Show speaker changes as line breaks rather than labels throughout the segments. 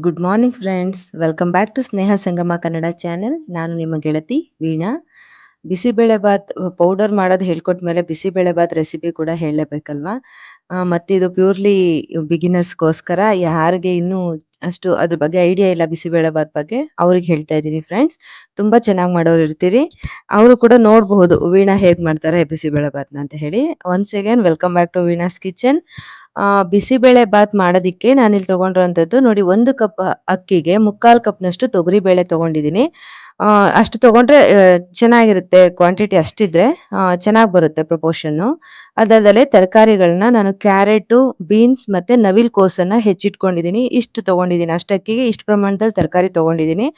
Good morning friends welcome back to Sneha Sangama Kannada channel ನಾನು ನಿಮ್ಮ ಗೆಳತಿ Veena. Bisibelebath powder ಮಾಡೋದು ಹೇಳ್ಕೊಟ್ಮೇಲೆ ಬಿಸಿಬೇಳೆಬಾತ್ ರೆಸಿಪಿ ಕೂಡ ಹೇಳಲೇಬೇಕಲ್ವಾ? ಮತ್ತೆ ಇದು ಪ್ಯೂರ್ಲಿ ಬಿಗಿನರ್ಸ್ಗೋಸ್ಕರ ಯಾರಿಗೆ ಇನ್ನೂ ಅಷ್ಟು ಅದ್ರ ಬಗ್ಗೆ ಐಡಿಯಾ ಇಲ್ಲ ಬಿಸಿಬೇಳೆಬಾತ್ ಬಗ್ಗೆ, ಅವ್ರಿಗೆ ಹೇಳ್ತಾ ಇದ್ದೀನಿ ಫ್ರೆಂಡ್ಸ್ ತುಂಬಾ ಚೆನ್ನಾಗಿ ಮಾಡೋರು ಇರ್ತೀರಿ. ಅವರು ಕೂಡ ನೋಡಬಹುದು ವೀಣಾ ಹೇಗ್ ಮಾಡ್ತಾರೆ ಬಿಸಿಬೇಳೆಬಾತ್ನ ಅಂತ ಹೇಳಿ. Once again welcome back to Veena's kitchen bisibele bath ಮಾಡೋದಿಕ್ಕೆ ನಾನಿಲ್ಲಿ ತಗೊಂಡಿರುವಂತದ್ದು ನೋಡಿ ಒಂದು ಕಪ್ ಅಕ್ಕಿಗೆ ಮುಕ್ಕಾಲು ಕಪ್ನಷ್ಟು ತೊಗರಿಬೇಳೆ ತೊಗೊಂಡಿದ್ದೀನಿ. ಅಷ್ಟು ತಗೊಂಡ್ರೆ ಚೆನ್ನಾಗಿರುತ್ತೆ ಕ್ವಾಂಟಿಟಿ ಅಷ್ಟಿದ್ರೆ ಚೆನ್ನಾಗಿ ಬರುತ್ತೆ ಪ್ರಪೋರ್ಷನ್ನು ಅದಲ್ಲದೆ ತರಕಾರಿಗಳನ್ನ ನಾನು ಕ್ಯಾರೆಟು ಬೀನ್ಸ್ ಮತ್ತು ನವಿಲ್ ಕೋಸನ್ನು ಹೆಚ್ಚಿಟ್ಕೊಂಡಿದ್ದೀನಿ ಇಷ್ಟು ತೊಗೊಂಡಿದ್ದೀನಿ ಅಷ್ಟಕ್ಕಿಗೆ ಇಷ್ಟು ಪ್ರಮಾಣದಲ್ಲಿ ತರಕಾರಿ ತಗೊಂಡಿದ್ದೀನಿ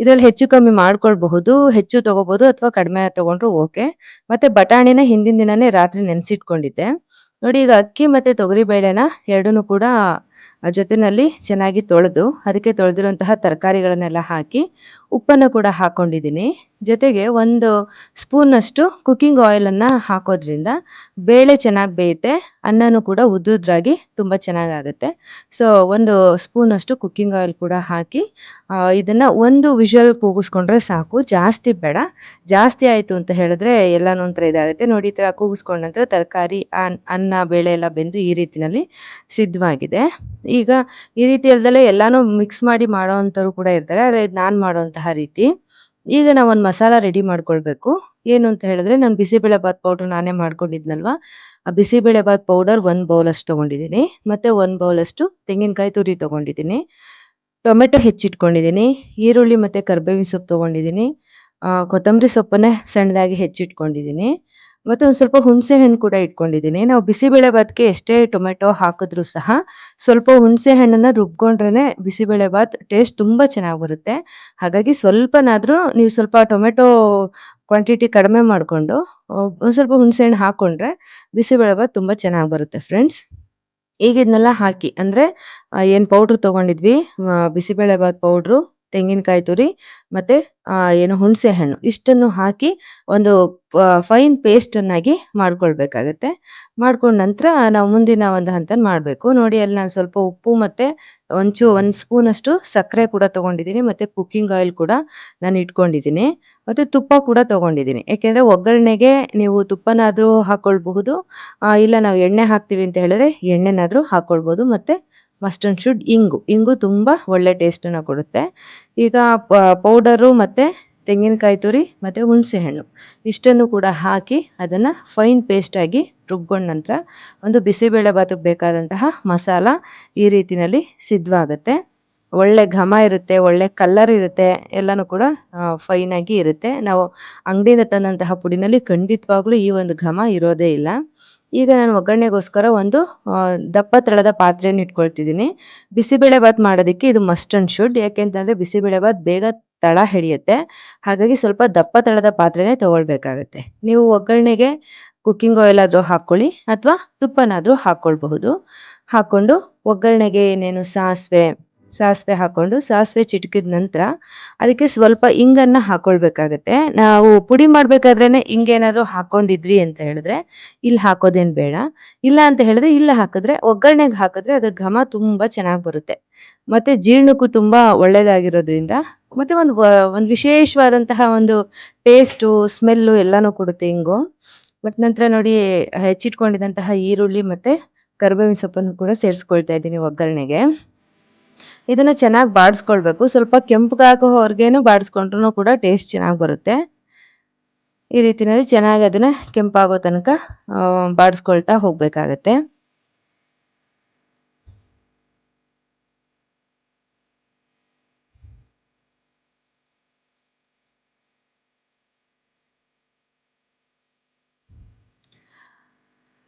ಇದರಲ್ಲಿ ಹೆಚ್ಚು ಕಮ್ಮಿ ಮಾಡ್ಕೊಳ್ಬಹುದು, ಹೆಚ್ಚು ತೊಗೋಬೋದು ಅಥವಾ ಕಡಿಮೆ ತೊಗೊಂಡ್ರೂ ಓಕೆ ಮತ್ತು ಬಟಾಣಿನ ಹಿಂದಿನ ದಿನವೇ ರಾತ್ರಿ ನೆನೆಸಿಟ್ಕೊಂಡಿದ್ದೆ. ನೋಡಿ ಈಗ ಅಕ್ಕಿ ಮತ್ತು ತೊಗರಿಬೇಳೆನ ಎರಡೂ ಕೂಡ ಆ, ಜೊತೆನಲ್ಲಿ ಚೆನ್ನಾಗಿ ತೊಳೆದು, ಅದಕ್ಕೆ ತೊಳೆದಿರುವಂತಹ ತರಕಾರಿಗಳನ್ನೆಲ್ಲ ಹಾಕಿ ಉಪ್ಪನ್ನು ಕೂಡ ಹಾಕೊಂಡಿದ್ದೀನಿ. ಜೊತೆಗೆ ಒಂದು ಸ್ಪೂನಷ್ಟು ಕುಕ್ಕಿಂಗ್ ಆಯಿಲನ್ನು ಹಾಕೋದ್ರಿಂದ ಬೇಳೆ ಚೆನ್ನಾಗಿ ಬೇಯುತ್ತೆ, ಅನ್ನನೂ ಕೂಡ ಉದ್ದುದ್ರಾಗಿ ತುಂಬ ಚೆನ್ನಾಗಾಗುತ್ತೆ. ಸೊ, ಒಂದು ಸ್ಪೂನಷ್ಟು ಕುಕ್ಕಿಂಗ್ ಆಯಿಲ್ ಕೂಡ ಹಾಕಿ ಇದನ್ನು ಇದನ್ನ ಒಂದು ವಿಷಲ್ ಕೂಗಿಸ್ಕೊಂಡ್ರೆ ಸಾಕು, ಜಾಸ್ತಿ ಬೇಡ. ಜಾಸ್ತಿ ಆಯಿತು ಅಂತ ಹೇಳಿದ್ರೆ ಎಲ್ಲನೂ ಒಂಥರ ಇದಾಗುತ್ತೆ. ನೋಡಿ, ಈ ಥರ ಕೂಗಿಸ್ಕೊಂಡ ನಂತರ ತರಕಾರಿ ಅನ್ನ, ಬೇಳೆ ಎಲ್ಲ ಬೆಂದು ಈ ರೀತಿಯಲ್ಲಿ ಸಿದ್ಧವಾಗಿದೆ. ಈಗ ಈ ರೀತಿ ಅಲ್ದಲೆ ಎಲ್ಲಾನು ಮಿಕ್ಸ್ ಮಾಡಿ ಮಾಡೋವಂಥವ್ರು ಕೂಡ ಇರ್ತಾರೆ, ಆದರೆ ಇದು ನಾನು ಮಾಡುವಂತಹ ರೀತಿ. ಈಗ ನಾವು ಒಂದು ಮಸಾಲ ರೆಡಿ ಮಾಡ್ಕೊಳ್ಬೇಕು. ಏನು ಅಂತ ಹೇಳಿದ್ರೆ, ನಾನು ಬಿಸಿಬೇಳೆಬಾತ್ ಪೌಡ್ರ್ ನಾನೇ ಮಾಡ್ಕೊಂಡಿದ್ನಲ್ವಾ? ಆ ಬಿಸಿಬೇಳೆಬಾತ್ ಪೌಡರ್ ಒಂದು ಬೌಲಷ್ಟು ತೊಗೊಂಡಿದ್ದೀನಿ. ಮತ್ತು ಒಂದು ಬೌಲಷ್ಟು ತೆಂಗಿನಕಾಯಿ ತುರಿ ತೊಗೊಂಡಿದ್ದೀನಿ. ಟೊಮೆಟೊ ಹೆಚ್ಚಿಟ್ಕೊಂಡಿದ್ದೀನಿ. ಈರುಳ್ಳಿ ಮತ್ತು ಕರ್ಬೇವಿನ ಸೊಪ್ಪು ತೊಗೊಂಡಿದ್ದೀನಿ. ಕೊತ್ತಂಬರಿ ಸೊಪ್ಪನ್ನೇ ಸಣ್ಣದಾಗಿ ಹೆಚ್ಚಿಟ್ಕೊಂಡಿದ್ದೀನಿ. ಮತ್ತು ಒಂದು ಸ್ವಲ್ಪ ಹುಣಸೆ ಹಣ್ಣು ಕೂಡ ಇಟ್ಕೊಂಡಿದ್ದೀನಿ. ನಾವು ಬಿಸಿಬೇಳೆ ಬಾತ್ಗೆ ಎಷ್ಟೇ ಟೊಮೆಟೊ ಹಾಕಿದ್ರೂ ಸಹ ಸ್ವಲ್ಪ ಹುಣಸೆ ಹಣ್ಣನ್ನು ರುಬ್ಕೊಂಡ್ರೆ ಬಿಸಿಬೇಳೆ ಬಾತ್ ಟೇಸ್ಟ್ ತುಂಬ ಚೆನ್ನಾಗಿ ಬರುತ್ತೆ. ಹಾಗಾಗಿ ಸ್ವಲ್ಪನಾದರೂ ನೀವು ಸ್ವಲ್ಪ ಟೊಮೆಟೊ ಕ್ವಾಂಟಿಟಿ ಕಡಿಮೆ ಮಾಡಿಕೊಂಡು ಒಂದು ಸ್ವಲ್ಪ ಹುಣಸೆ ಹಣ್ಣು ಹಾಕ್ಕೊಂಡ್ರೆ ಬಿಸಿಬೇಳೆ ಬಾತ್ ತುಂಬ ಚೆನ್ನಾಗಿ ಬರುತ್ತೆ ಫ್ರೆಂಡ್ಸ್ ಈಗ ಇದನ್ನೆಲ್ಲ ಹಾಕಿ, ಅಂದರೆ ಏನು ಪೌಡ್ರ್ ತೊಗೊಂಡಿದ್ವಿ ಬಿಸಿಬೇಳೆ ಬಾತ್ ಪೌಡ್ರು ತೆಂಗಿನಕಾಯಿ ತುರಿ ಮತ್ತು ಏನು ಹುಣಸೆ ಹಣ್ಣು, ಇಷ್ಟನ್ನು ಹಾಕಿ ಒಂದು ಫೈನ್ ಪೇಸ್ಟನ್ನಾಗಿ ಮಾಡ್ಕೊಳ್ಬೇಕಾಗತ್ತೆ. ಮಾಡ್ಕೊಂಡ ನಂತರ ನಾವು ಮುಂದಿನ ಒಂದು ಹಂತ ಮಾಡಬೇಕು. ನೋಡಿ, ಅಲ್ಲಿ ನಾನು ಸ್ವಲ್ಪ ಉಪ್ಪು ಮತ್ತು ಒಂಚೂ, ಒಂದು ಸ್ಪೂನಷ್ಟು ಸಕ್ಕರೆ ಕೂಡ ತೊಗೊಂಡಿದ್ದೀನಿ ಮತ್ತು ಕುಕ್ಕಿಂಗ್ ಆಯಿಲ್ ಕೂಡ ನಾನು ಇಟ್ಕೊಂಡಿದ್ದೀನಿ ಮತ್ತು ತುಪ್ಪ ಕೂಡ ತೊಗೊಂಡಿದ್ದೀನಿ ಯಾಕೆಂದರೆ ಒಗ್ಗರಣೆಗೆ ನೀವು ತುಪ್ಪನಾದರೂ ಹಾಕ್ಕೊಳ್ಬಹುದು ಇಲ್ಲ ನಾವು ಎಣ್ಣೆ ಹಾಕ್ತೀವಿ ಅಂತ ಹೇಳಿದ್ರೆ ಎಣ್ಣೆನಾದರೂ ಹಾಕ್ಕೊಳ್ಬೋದು ಮತ್ತು ಮಸ್ಟ್ ಅಂಡ್ ಶುಡ್ ಇಂಗು. ಇಂಗು ತುಂಬ ಒಳ್ಳೆ ಟೇಸ್ಟನ್ನು ಕೊಡುತ್ತೆ. ಈಗ ಪೌಡರು ಮತ್ತು ತೆಂಗಿನಕಾಯಿ ತುರಿ ಮತ್ತು ಹುಣಸೆಹಣ್ಣು ಇಷ್ಟನ್ನು ಕೂಡ ಹಾಕಿ ಅದನ್ನು ಫೈನ್ ಪೇಸ್ಟಾಗಿ ರುಬ್ಕೊಂಡ ನಂತರ ಒಂದು ಬಿಸಿಬೇಳೆ ಬೇಕಾದಂತಹ ಮಸಾಲ ಈ ರೀತಿಯಲ್ಲಿ ಸಿದ್ಧವಾಗುತ್ತೆ ಒಳ್ಳೆ ಘಮ ಇರುತ್ತೆ, ಒಳ್ಳೆ ಕಲ್ಲರ್ ಇರುತ್ತೆ, ಎಲ್ಲನೂ ಕೂಡ ಫೈನಾಗಿ ಇರುತ್ತೆ. ನಾವು ಅಂಗಡಿಯಿಂದ ತಂದಂತಹ ಪುಡಿನಲ್ಲಿ ಖಂಡಿತವಾಗ್ಲೂ ಈ ಒಂದು ಘಮ ಇರೋದೇ ಇಲ್ಲ. ಈಗ ನಾನು ಒಗ್ಗರಣೆಗೋಸ್ಕರ ಒಂದು ದಪ್ಪ ತಳದ ಪಾತ್ರೆಯನ್ನು ಇಟ್ಕೊಳ್ತಿದ್ದೀನಿ. ಬಿಸಿಬೇಳೆ ಬಾತ್ ಮಾಡೋದಕ್ಕೆ ಇದು ಮಸ್ಟ್ ಅಂಡ್ ಶುಡ್ ಯಾಕೆಂತಂದರೆ ಬಿಸಿಬೇಳೆ ಬಾತ್ ಬೇಗ ತಳ ಹಿಡಿಯುತ್ತೆ. ಹಾಗಾಗಿ ಸ್ವಲ್ಪ ದಪ್ಪ ತಳದ ಪಾತ್ರೆನೇ ತೊಗೊಳ್ಬೇಕಾಗತ್ತೆ. ನೀವು ಒಗ್ಗರಣೆಗೆ ಕುಕ್ಕಿಂಗ್ ಆಯಿಲ್ ಆದರೂ ಹಾಕ್ಕೊಳ್ಳಿ, ಅಥವಾ ತುಪ್ಪನಾದರೂ ಹಾಕ್ಕೊಳ್ಬಹುದು. ಹಾಕ್ಕೊಂಡು ಒಗ್ಗರಣೆಗೆ ಏನೇನು ಸಾಸಿವೆ ಸಾಸಿವೆ ಹಾಕ್ಕೊಂಡು ಸಾಸಿವೆ ಚಿಟ್ಕಿದ ನಂತರ ಅದಕ್ಕೆ ಸ್ವಲ್ಪ ಇಂಗನ್ನು ಹಾಕ್ಕೊಳ್ಬೇಕಾಗತ್ತೆ ನಾವು ಪುಡಿ ಮಾಡಬೇಕಾದ್ರೇ ಹಿಂಗೇನಾದರೂ ಹಾಕ್ಕೊಂಡಿದ್ರಿ ಅಂತ ಹೇಳಿದ್ರೆ ಇಲ್ಲಿ ಹಾಕೋದೇನು ಬೇಡ. ಇಲ್ಲ ಅಂತ ಹೇಳಿದ್ರೆ ಇಲ್ಲ ಹಾಕಿದ್ರೆ, ಒಗ್ಗರಣೆಗೆ ಹಾಕಿದ್ರೆ ಅದ್ರ ಘಮ ತುಂಬ ಚೆನ್ನಾಗಿ ಬರುತ್ತೆ. ಮತ್ತು ಜೀರ್ಣಕ್ಕೂ ತುಂಬ ಒಳ್ಳೆಯದಾಗಿರೋದ್ರಿಂದ ಮತ್ತು ಒಂದು ಒಂದು ವಿಶೇಷವಾದಂತಹ ಒಂದು ಟೇಸ್ಟು, ಸ್ಮೆಲ್ಲು ಎಲ್ಲನೂ ಕೊಡುತ್ತೆ ಹಿಂಗು ಮತ್ತು ನಂತರ ನೋಡಿ ಹೆಚ್ಚಿಟ್ಕೊಂಡಿದ್ದಂತಹ ಈರುಳ್ಳಿ ಮತ್ತು ಕರ್ಬೇವಿನ ಸೊಪ್ಪನ್ನು ಕೂಡ ಸೇರಿಸ್ಕೊಳ್ತಾ ಇದ್ದೀನಿ ಒಗ್ಗರಣೆಗೆ. ಇದನ್ನು ಚೆನ್ನಾಗಿ ಬಾಡಿಸ್ಕೊಳ್ಬೇಕು. ಸ್ವಲ್ಪ ಕೆಂಪಗಾಗೋವರೆಗೇನು ಬಾಡಿಸ್ಕೊಂಡ್ರೂ ಕೂಡ ಟೇಸ್ಟ್ ಚೆನ್ನಾಗಿ ಬರುತ್ತೆ. ಈ ರೀತಿಯಲ್ಲಿ ಚೆನ್ನಾಗಿ ಅದನ್ನು ಕೆಂಪಾಗೋ ತನಕ ಬಾಡಿಸ್ಕೊಳ್ತಾ ಹೋಗಬೇಕಾಗತ್ತೆ.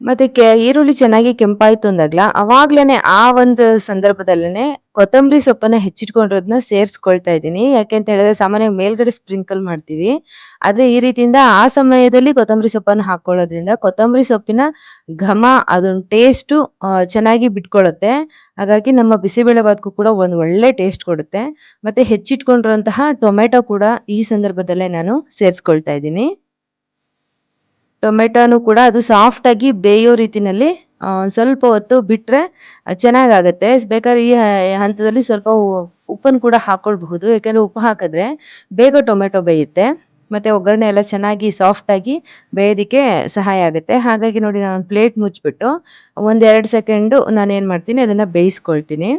ಮತ್ತೆ ಕೆ, ಈರುಳ್ಳಿ ಚೆನ್ನಾಗಿ ಕೆಂಪಾಯ್ತು ಅಂದಾಗ್ಲ, ಅವಾಗ್ಲೇನೆ ಆ ಒಂದು ಸಂದರ್ಭದಲ್ಲೇನೆ ಕೊತ್ತಂಬರಿ ಸೊಪ್ಪನ್ನ ಹೆಚ್ಚಿಟ್ಕೊಂಡಿರೋದನ್ನ ಸೇರಿಸ್ಕೊಳ್ತಾ ಇದ್ದೀನಿ. ಯಾಕೆ ಅಂತ ಹೇಳಿದ್ರೆ ಸಾಮಾನ್ಯವಾಗಿ ಮೇಲ್ಗಡೆ ಸ್ಪ್ರಿಂಕಲ್ ಮಾಡ್ತೀವಿ. ಆದ್ರೆ ಈ ರೀತಿಯಿಂದ ಆ ಸಮಯದಲ್ಲಿ ಕೊತ್ತಂಬರಿ ಸೊಪ್ಪನ್ನು ಹಾಕೊಳ್ಳೋದ್ರಿಂದ ಕೊತ್ತಂಬರಿ ಸೊಪ್ಪಿನ ಘಮ, ಅದೊಂದು ಟೇಸ್ಟು ಚೆನ್ನಾಗಿ ಬಿಟ್ಕೊಳ್ಳುತ್ತೆ. ಹಾಗಾಗಿ ನಮ್ಮ ಬಿಸಿಬೇಳೆ ಭಾತ್ಗೂ ಕೂಡ ಒಂದು ಒಳ್ಳೆ ಟೇಸ್ಟ್ ಕೊಡುತ್ತೆ. ಮತ್ತೆ ಹೆಚ್ಚಿಟ್ಕೊಂಡಿರುವಂತಹ ಟೊಮೆಟೊ ಕೂಡ ಈ ಸಂದರ್ಭದಲ್ಲೇ ನಾನು ಸೇರಿಸ್ಕೊಳ್ತಾ ಇದ್ದೀನಿ. ಟೊಮೆಟೊನು ಕೂಡ ಅದು ಸಾಫ್ಟ್ ಆಗಿ ಬೇಯೋ ರೀತಿನಲ್ಲಿ ಸ್ವಲ್ಪ ಹೊತ್ತು ಬಿಟ್ರೆ ಚೆನ್ನಾಗಾಗತ್ತೆ. ಬೇಕಾದ್ರೆ ಈ ಹಂತದಲ್ಲಿ ಸ್ವಲ್ಪ ಉಪ್ಪನ್ನು ಕೂಡ ಹಾಕ್ಕೊಳ್ಬಹುದು ಯಾಕೆಂದರೆ ಉಪ್ಪು ಹಾಕಿದ್ರೆ ಬೇಗ ಟೊಮೆಟೊ ಬೇಯುತ್ತೆ. ಮತ್ತೆ ಒಗ್ಗರಣೆ ಎಲ್ಲ ಚೆನ್ನಾಗಿ ಸಾಫ್ಟ್ ಆಗಿ ಬೇಯೋದಕ್ಕೆ ಸಹಾಯ ಆಗುತ್ತೆ. ಹಾಗಾಗಿ ನೋಡಿ ನಾನು ಪ್ಲೇಟ್ ಮುಚ್ಚಿಬಿಟ್ಟು ಒಂದೆರಡು ಸೆಕೆಂಡು ನಾನು ಏನು ಮಾಡ್ತೀನಿ, ಅದನ್ನು ಬೇಯಿಸ್ಕೊಳ್ತೀನಿ.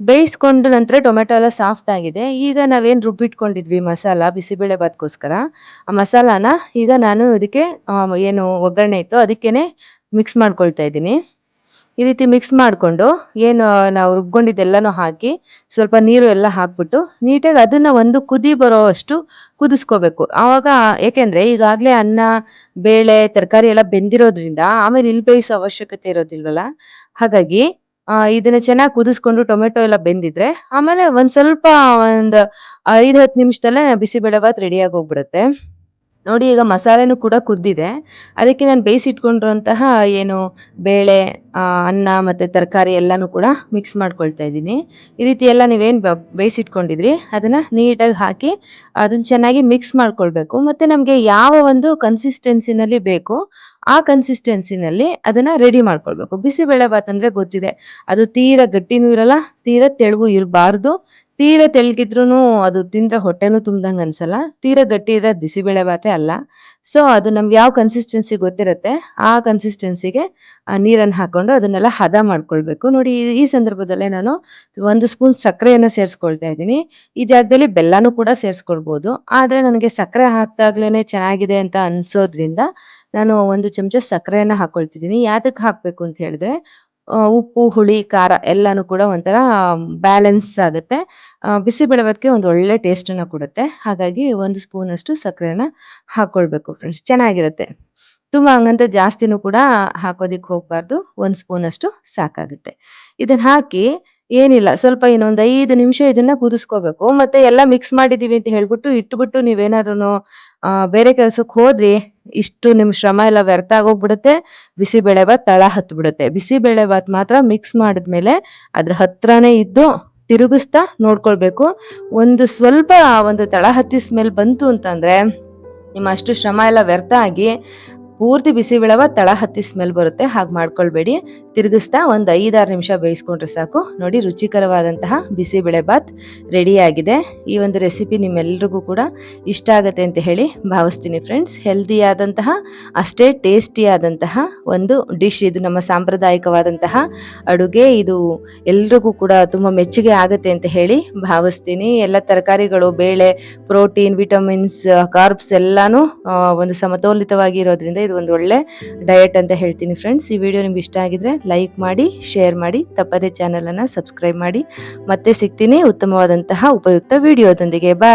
ಬೇಯಿಸ್ಕೊಂಡು ನಂತರ ಟೊಮೆಟೊ ಎಲ್ಲ ಸಾಫ್ಟ್ ಆಗಿದೆ. ಈಗ ನಾವೇನು ರುಬ್ಬಿಟ್ಕೊಂಡಿದ್ವಿ ಮಸಾಲ, ಬಿಸಿಬೇಳೆ ಭಾತ್ಗೋಸ್ಕರ, ಆ ಮಸಾಲಾನ ಈಗ ನಾನು ಇದಕ್ಕೆ ಏನು ಒಗ್ಗರಣೆ ಇತ್ತು ಅದಕ್ಕೇ ಮಿಕ್ಸ್ ಮಾಡ್ಕೊಳ್ತಾ ಇದ್ದೀನಿ. ಈ ರೀತಿ ಮಿಕ್ಸ್ ಮಾಡಿಕೊಂಡು ಏನು, ನಾವು ರುಬ್ಕೊಂಡಿದ್ದೆಲ್ಲನೂ ಹಾಕಿ ಸ್ವಲ್ಪ ನೀರು ಎಲ್ಲ ಹಾಕ್ಬಿಟ್ಟು ನೀಟಾಗಿ ಅದನ್ನು ಒಂದು ಕುದಿ ಬರೋ ಅಷ್ಟು ಕುದಿಸ್ಕೋಬೇಕು. ಆವಾಗ ಏಕೆಂದರೆ ಈಗಾಗಲೇ ಅನ್ನ, ಬೇಳೆ, ತರಕಾರಿ ಎಲ್ಲ ಬೆಂದಿರೋದ್ರಿಂದ ಆಮೇಲೆ ಇಲ್ಲಿ ಬೇಯಿಸೋ ಅವಶ್ಯಕತೆ ಇರೋದಿಲ್ವಲ್ಲ? ಹಾಗಾಗಿ ಇದನ್ನು ಚೆನ್ನಾಗಿ ಕುದಿಸ್ಕೊಂಡು ಟೊಮೆಟೊ ಎಲ್ಲ ಬೆಂದಿದ್ರೆ ಆಮೇಲೆ ಒಂದು ಸ್ವಲ್ಪ ಒಂದು ಐದು ಹತ್ತು ನಿಮಿಷದಲ್ಲೇ ಬಿಸಿಬೇಳೆ ಭಾತ್ ರೆಡಿಯಾಗಿ ಹೋಗ್ಬಿಡುತ್ತೆ. ನೋಡಿ, ಈಗ ಮಸಾಲೆನೂ ಕೂಡ ಕುದ್ದಿದೆ. ಅದಕ್ಕೆ ನಾನು ಬೇಯಿಸಿಟ್ಕೊಂಡಿರುವಂತಹ ಏನು ಬೇಳೆ ಅನ್ನ ಮತ್ತು ತರಕಾರಿ ಎಲ್ಲನೂ ಕೂಡ ಮಿಕ್ಸ್ ಮಾಡ್ಕೊಳ್ತಾ ಇದ್ದೀನಿ. ಈ ರೀತಿ ಎಲ್ಲ ನೀವೇನು ಬೇಯಿಸಿಟ್ಕೊಂಡಿದ್ರಿ ಅದನ್ನು ನೀಟಾಗಿ ಹಾಕಿ ಅದನ್ನು ಚೆನ್ನಾಗಿ ಮಿಕ್ಸ್ ಮಾಡ್ಕೊಳ್ಬೇಕು. ಮತ್ತು ನಮಗೆ ಯಾವ ಒಂದು ಕನ್ಸಿಸ್ಟೆನ್ಸಿನಲ್ಲಿ ಬೇಕು, ಆ ಕನ್ಸಿಸ್ಟೆನ್ಸಿನಲ್ಲಿ ಅದನ್ನು ರೆಡಿ ಮಾಡ್ಕೊಳ್ಬೇಕು. ಬಿಸಿಬೇಳೆ ಭಾತ್ ಅಂದರೆ ಗೊತ್ತಿದೆ. ಅದು ತೀರಾ ಗಟ್ಟಿನೂ ಇರಲ್ಲ, ತೀರಾ ತೆಳುವು ಇರಬಾರ್ದು. ತೀರಾ ತೆಳ್ಳಗಿದ್ರೂ ಅದು ತಿಂದರೆ ಹೊಟ್ಟೆನು ತುಂಬ್ದಂಗೆ ಅನ್ಸಲ್ಲ. ತೀರ ಗಟ್ಟಿ ಇದ್ರೆ ಬಿಸಿಬೇಳೆ ಬಾತೆ ಅಲ್ಲ. ಸೊ ಅದು ನಮ್ಗೆ ಯಾವ ಕನ್ಸಿಸ್ಟೆನ್ಸಿ ಗೊತ್ತಿರುತ್ತೆ, ಆ ಕನ್ಸಿಸ್ಟೆನ್ಸಿಗೆ ನೀರನ್ನು ಹಾಕೊಂಡು ಅದನ್ನೆಲ್ಲ ಹದ ಮಾಡ್ಕೊಳ್ಬೇಕು. ನೋಡಿ, ಈ- ಸಂದರ್ಭದಲ್ಲೇ ನಾನು ಒಂದು ಸ್ಪೂನ್ ಸಕ್ಕರೆಯನ್ನು ಸೇರಿಸ್ಕೊಳ್ತಾ ಇದ್ದೀನಿ. ಈ ಜಾಗದಲ್ಲಿ ಬೆಲ್ಲನೂ ಕೂಡ ಸೇರಿಸ್ಕೊಳ್ಬೋದು. ಆದರೆ ನನಗೆ ಸಕ್ಕರೆ ಹಾಕ್ದಾಗ್ಲೇ ಚೆನ್ನಾಗಿದೆ ಅಂತ ಅನ್ಸೋದ್ರಿಂದ ನಾನು ಒಂದು ಚಮಚ ಸಕ್ಕರೆಯನ್ನು ಹಾಕೊಳ್ತಿದ್ದೀನಿ. ಯಾತಕ್ಕೆ ಹಾಕಬೇಕು ಅಂತ ಹೇಳಿದ್ರೆ ಉಪ್ಪು ಹುಳಿ ಖಾರ ಎಲ್ಲನೂ ಕೂಡ ಒಂಥರ ಬ್ಯಾಲೆನ್ಸ್ ಆಗುತ್ತೆ. ಆ, ಬಿಸಿಬೇಳೆಭಾತ್ಗೆ ಒಂದು ಒಳ್ಳೆ ಟೇಸ್ಟನ್ನು ಕೊಡುತ್ತೆ. ಹಾಗಾಗಿ ಒಂದು ಸ್ಪೂನಷ್ಟು ಸಕ್ಕರೆನ ಹಾಕ್ಕೊಳ್ಬೇಕು ಫ್ರೆಂಡ್ಸ್ ಚೆನ್ನಾಗಿರುತ್ತೆ. ತುಂಬ ಹಂಗಂತ ಜಾಸ್ತಿನೂ ಕೂಡ ಹಾಕೋದಿಕ್ಕೆ ಹೋಗಬಾರ್ದು. ಒಂದು ಸ್ಪೂನಷ್ಟು ಸಾಕಾಗುತ್ತೆ. ಇದನ್ನು ಹಾಕಿ ಏನಿಲ್ಲ ಸ್ವಲ್ಪ ಇನ್ನೊಂದು ಐದು ನಿಮಿಷ ಇದನ್ನ ಕುದಿಸ್ಕೋಬೇಕು. ಮತ್ತೆ ಎಲ್ಲ ಮಿಕ್ಸ್ ಮಾಡಿದೀವಿ ಅಂತ ಹೇಳ್ಬಿಟ್ಟು ಇಟ್ಬಿಟ್ಟು ನೀವೇನಾದ್ರೂ ಬೇರೆ ಕೆಲ್ಸಕ್ಕೆ ಹೋದ್ರಿ ಇಷ್ಟು ನಿಮ್ಮ ಶ್ರಮ ಎಲ್ಲ ವ್ಯರ್ಥ ಆಗೋಗ್ಬಿಡುತ್ತೆ. ಬಿಸಿಬೇಳೆ ಬಾತ್ ತಳ ಹತ್ಬಿಡುತ್ತೆ. ಬಿಸಿಬೇಳೆ ಬಾತ್ ಮಾತ್ರ ಮಿಕ್ಸ್ ಮಾಡಿದ್ಮೇಲೆ ಅದ್ರ ಹತ್ರನೇ ಇದ್ದು ತಿರುಗಿಸ್ತಾ ನೋಡ್ಕೊಳ್ಬೇಕು. ಒಂದು ಸ್ವಲ್ಪ ಒಂದು ತಳ ಹತ್ತಿ ಸ್ಮೆಲ್ ಬಂತು ಅಂತಂದ್ರೆ ನಿಮ್ಮ ಅಷ್ಟು ಶ್ರಮ ಎಲ್ಲ ವ್ಯರ್ಥ ಆಗಿ ಪೂರ್ತಿ ಬಿಸಿ ಭಾತ್ ತಳ ಹತ್ತಿ ಸ್ಮೆಲ್ ಬರುತ್ತೆ, ಹಾಗೆ ಮಾಡ್ಕೊಳ್ಬೇಡಿ. ತಿರುಗಿಸ್ತಾ ಒಂದು ಐದಾರು ನಿಮಿಷ ಬೇಯಿಸ್ಕೊಂಡ್ರೆ ಸಾಕು. ನೋಡಿ ರುಚಿಕರವಾದಂತಹ ಬಿಸಿಬೇಳೆ ಬಾತ್ ರೆಡಿ ಆಗಿದೆ. ಈ ಒಂದು ರೆಸಿಪಿ ನಿಮ್ಮೆಲ್ರಿಗೂ ಕೂಡ ಇಷ್ಟ ಆಗುತ್ತೆ ಅಂತ ಹೇಳಿ ಭಾವಿಸ್ತೀನಿ ಫ್ರೆಂಡ್ಸ್ ಹೆಲ್ದಿಯಾದಂತಹ ಅಷ್ಟೇ ಟೇಸ್ಟಿಯಾದಂತಹ ಒಂದು ಡಿಶ್ ಇದು ನಮ್ಮ ಸಾಂಪ್ರದಾಯಿಕವಾದಂತಹ ಅಡುಗೆ. ಇದು ಎಲ್ರಿಗೂ ಕೂಡ ತುಂಬ ಮೆಚ್ಚುಗೆ ಆಗುತ್ತೆ ಅಂತ ಹೇಳಿ ಭಾವಿಸ್ತೀನಿ. ಎಲ್ಲ ತರಕಾರಿಗಳು, ಬೇಳೆ ಪ್ರೋಟೀನ್ ವಿಟಮಿನ್ಸ್ ಕಾರ್ಬ್ಸ್ ಎಲ್ಲಾನು ಒಂದು ಸಮತೋಲಿತವಾಗಿ ಇರೋದ್ರಿಂದ ಇದು ಒಂದು ಒಳ್ಳೆ ಡಯಟ್ ಅಂತ ಹೇಳ್ತೀನಿ ಫ್ರೆಂಡ್ಸ್ ಈ ವಿಡಿಯೋ ನಿಮ್ಗೆ ಇಷ್ಟ ಆಗಿದ್ರೆ ಲೈಕ್ ಮಾಡಿ ಶೇರ್ ಮಾಡಿ, ತಪ್ಪದೇ ಚಾನಲನ್ನು ಸಬ್ಸ್ಕ್ರೈಬ್ ಮಾಡಿ. ಮತ್ತೆ ಸಿಗ್ತೀನಿ ಉತ್ತಮವಾದಂತಹ ಉಪಯುಕ್ತ ವಿಡಿಯೋದೊಂದಿಗೆ ಬಾಯ್